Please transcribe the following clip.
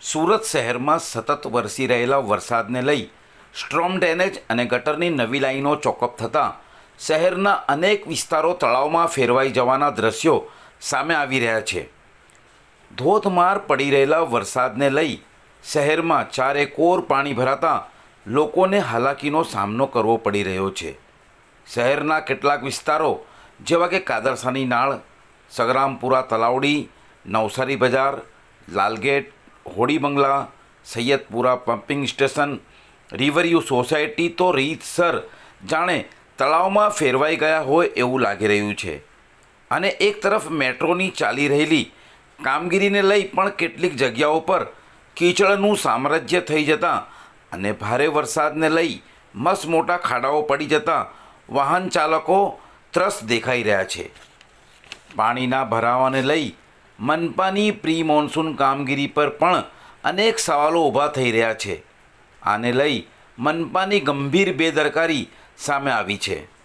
સુરત શહેરમાં સતત વરસી રહેલા વરસાદને લઈ સ્ટ્રોમ ડેનેજ અને ગટરની નવી લાઈનો ચોકઅપ થતાં શહેરના અનેક વિસ્તારો તળાવમાં ફેરવાઈ જવાના દ્રશ્યો સામે આવી રહ્યા છે. ધોધમાર પડી રહેલા વરસાદને લઈ શહેરમાં ચારે કોર પાણી ભરાતા લોકોને હાલાકીનો સામનો કરવો પડી રહ્યો છે. શહેરના કેટલાક વિસ્તારો, જેવા કે કાદરસાની નાળ, સગરામપુરા તલાવડી, નવસારી બજાર, Lalgate Hodi Bangla Saiyedpura pumping station, Riverview society તો રીતસર. જાણે તળાવમાં ફેરવાઈ ગયા હોય એવું લાગી રહ્યું છે. અને એક તરફ મેટ્રોની ચાલી રહેલી કામગીરીને લઈ પણ કેટલીક જગ્યાઓ પર કીચડનું સામ્રાજ્ય થઈ જતાં અને ભારે વરસાદને લઈ મસ્ત મોટા ખાડાઓ પડી જતાં વાહન ચાલકો ત્રસ્ત દેખાઈ રહ્યા છે. પાણીના ભરાવાને લઈ મનપાની પ્રી મોન્સૂન કામગીરી પર પણ અનેક સવાલો ઊભા થઈ રહ્યા છે. આને લઈ મનપાની ગંભીર બેદરકારી સામે આવી છે.